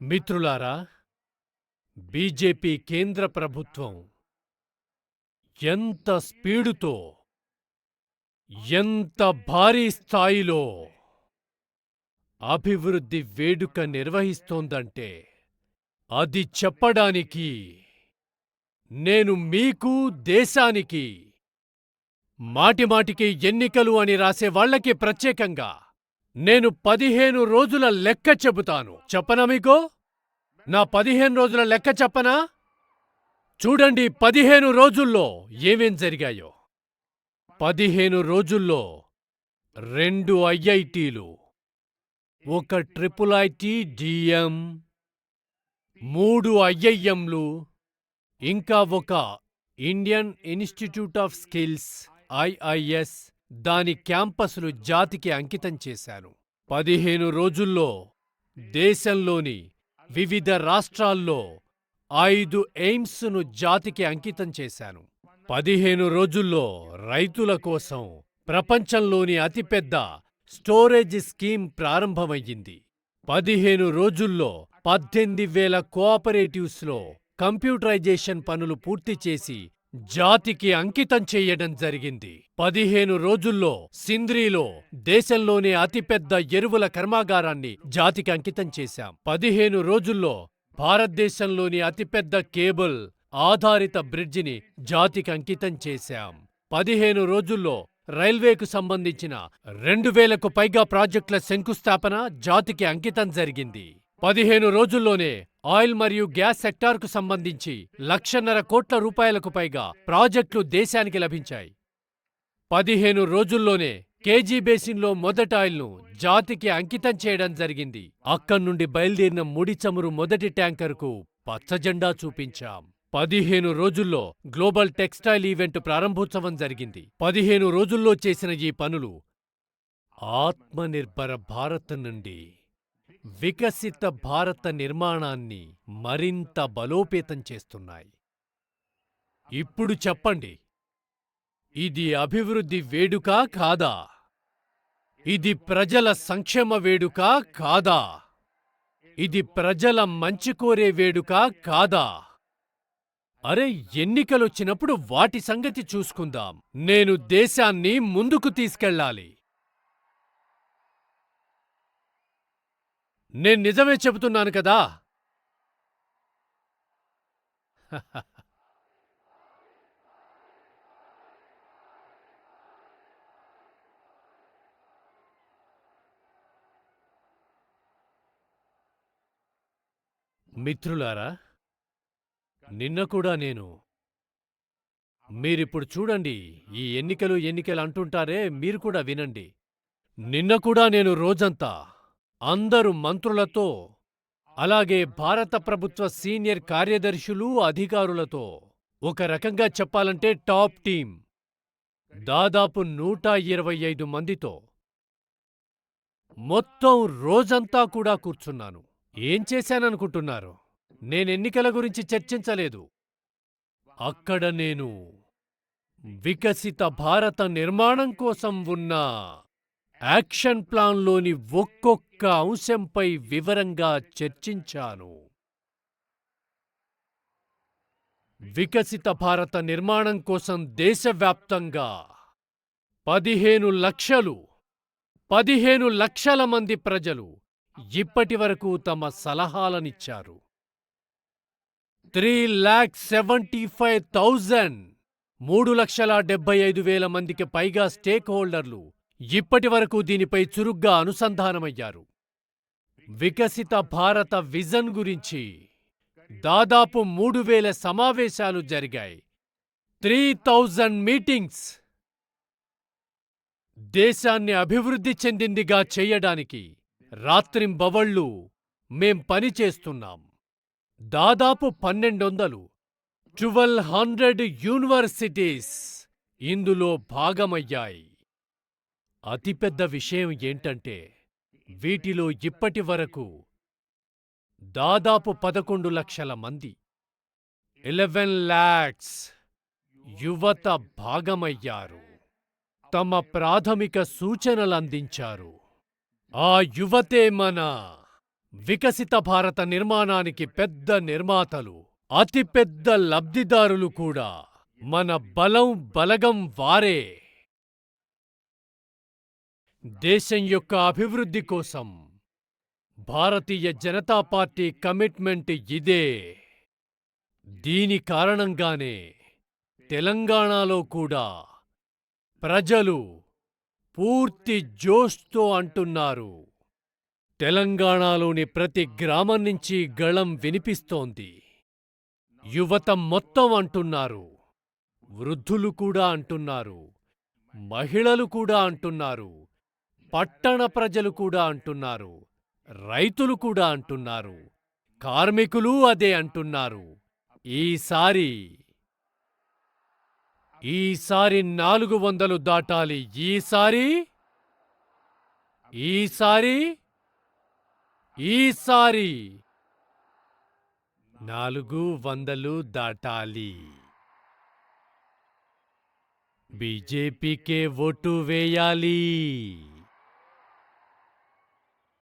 మిత్రులారా బీజేపీ కేంద్ర ప్రభుత్వం ఎంత స్పీడుతో ఎంత భారీ స్థాయిలో అభివృద్ధి వేడుక నిర్వహిస్తోందంటే అది చెప్పడానికి నేను మీకు దేశానికి మాటిమాటికి ఎన్నికలు అని రాసే వాళ్ళకి ప్రత్యేకంగా నేను పదిహేను రోజుల లెక్క చెబుతాను. చెప్పనా మీకు? నా పదిహేను రోజుల లెక్క చెప్పనా? చూడండి పదిహేను రోజుల్లో ఏమేం జరిగాయో. పదిహేను రోజుల్లో రెండు ఐఐటీలు. ఒక ట్రిపుల్ ఐటీ డిఎం. మూడు ఐఐఎంలు. ఇంకా ఒక Indian institute of skills IIS. దాని క్యాంపస్లు జాతికి అంకితం చేశాను. పదిహేను రోజుల్లో దేశంలోని వివిధ రాష్ట్రాల్లో ఐదు ఎయిమ్స్ను జాతికి అంకితం చేశాను. పదిహేను రోజుల్లో రైతుల కోసం ప్రపంచంలోని అతిపెద్ద స్టోరేజ్ స్కీమ్ ప్రారంభమయ్యింది. పదిహేను రోజుల్లో పద్దెనిమిది వేల కోఆపరేటివ్స్లో కంప్యూటరైజేషన్ పనులు పూర్తి చేసి జాతికి అంకితం చేయడం జరిగింది. పదిహేను రోజుల్లో సింద్రీలో దేశంలోనే అతిపెద్ద ఎరువుల కర్మాగారాన్ని జాతికి అంకితం చేశాం. పదిహేను రోజుల్లో భారతదేశంలోని అతిపెద్ద కేబుల్ ఆధారిత బ్రిడ్జిని జాతికి అంకితం చేశాం. పదిహేను రోజుల్లో రైల్వేకు సంబంధించిన రెండు వేలకు పైగా ప్రాజెక్టుల శంకుస్థాపన జాతికి అంకితం జరిగింది. పదిహేను రోజుల్లోనే ఆయిల్ మరియు గ్యాస్ సెక్టార్కు సంబంధించి లక్షన్నర కోట్ల రూపాయలకు పైగా ప్రాజెక్టులు దేశానికి లభించాయి. పదిహేను రోజుల్లోనే కేజీ బేసిన్లో మొదటి ఆయిల్ను జాతికి అంకితం చేయడం జరిగింది. అక్కడి నుండి బయలుదేరిన ముడి చమురు మొదటి ట్యాంకర్కు పచ్చజెండా చూపించాం. పదిహేను రోజుల్లో గ్లోబల్ టెక్స్టైల్ ఈవెంట్ ప్రారంభోత్సవం జరిగింది. పదిహేను రోజుల్లో చేసిన ఈ పనులు ఆత్మనిర్భర భారత్ నుండి వికసిత భారత నిర్మాణాన్ని మరింత బలోపేతం చేస్తున్నాయి. ఇప్పుడు చెప్పండి. ఇది అభివృద్ధి వేడుక కాదా? ఇది ప్రజల సంక్షేమ వేడుక కాదా? ఇది ప్రజల మంచి కోరే వేడుక కాదా? అరే ఎన్నికలొచ్చినప్పుడు వాటి సంగతి చూసుకుందాం. నేను దేశాన్ని ముందుకు తీసుకెళ్ళాలి. నేను నిజమే చెబుతున్నాను కదా? మిత్రులారా నిన్న కూడా నేను మీరిప్పుడు చూడండి ఈ ఎన్నికలు ఎన్నికలు అంటుంటారే మీరు కూడా వినండి. నిన్న కూడా నేను రోజంతా అందరు మంత్రులతో అలాగే భారత ప్రభుత్వ సీనియర్ కార్యదర్శులు అధికారులతో. ఒక రకంగా చెప్పాలంటే టాప్ టీం దాదాపు నూట ఇరవై ఐదు మందితో. మొత్తం రోజంతా కూడా కూర్చున్నాను. ఏం చేశాననుకుంటున్నారు? నేనెన్నికల గురించి చర్చించలేదు. అక్కడ నేను వికసిత భారత నిర్మాణం కోసం ఉన్న యాక్షన్ ప్లాన్లోని ఒక్కొక్క అంశంపై వివరంగా చర్చించాను. వికసిత భారత నిర్మాణం కోసం దేశవ్యాప్తంగా పదిహేను లక్షలు పదిహేను లక్షల మంది ప్రజలు ఇప్పటివరకు తమ సలహాలనిచ్చారు. Three lakh seventy five thousand మూడు లక్షల డెబ్బై ఐదు వేల మందికి పైగా స్టేక్ హోల్డర్లు ఇప్పటివరకు దీనిపై చురుగ్గా అనుసంధానమయ్యారు. వికసిత భారత విజన్ గురించి దాదాపు మూడు వేల సమావేశాలు జరిగాయి. త్రీ థౌజండ్ మీటింగ్స్ దేశాన్ని అభివృద్ధి చెందిందిగా చేయడానికి రాత్రింబవళ్ళు మేం పనిచేస్తున్నాం దాదాపు పన్నెండొందలు. ట్వెల్వ్ హండ్రెడ్ యూనివర్సిటీస్ ఇందులో భాగమయ్యాయి. అతిపెద్ద విషయం ఏంటంటే వీటిలో ఇప్పటి వరకు దాదాపు పదకొండు లక్షల మంది ఎలెవెన్ లాక్స్ యువత భాగమయ్యారు. తమ ప్రాథమిక సూచనలందించారు. ఆ యువతే మన వికసిత భారత నిర్మాణానికి పెద్ద నిర్మాతలు అతిపెద్ద లబ్ధిదారులు కూడా. మన బలం బలగం వారే. దేశం యొక్క అభివృద్ధి కోసం భారతీయ జనతా పార్టీ కమిట్మెంట్ ఇదే. దీని కారణంగానే తెలంగాణలో కూడా ప్రజలు పూర్తి జోష్తో అంటున్నారు. తెలంగాణలోని ప్రతి గ్రామం నుంచి గళం వినిపిస్తోంది. యువత మొత్తం అంటున్నారు. వృద్ధులు కూడా అంటున్నారు. మహిళలు కూడా అంటున్నారు. పట్టణ ప్రజలు కూడా అంటున్నారు రైతులు కూడా అంటున్నారు కార్మికులు అదే అంటున్నారు. ఈసారి ఈసారి నాలుగు వందలు దాటాలి. ఈసారి ఈసారి ఈసారి నాలుగు వందలు దాటాలి. బీజేపీకే ఓటు వేయాలి.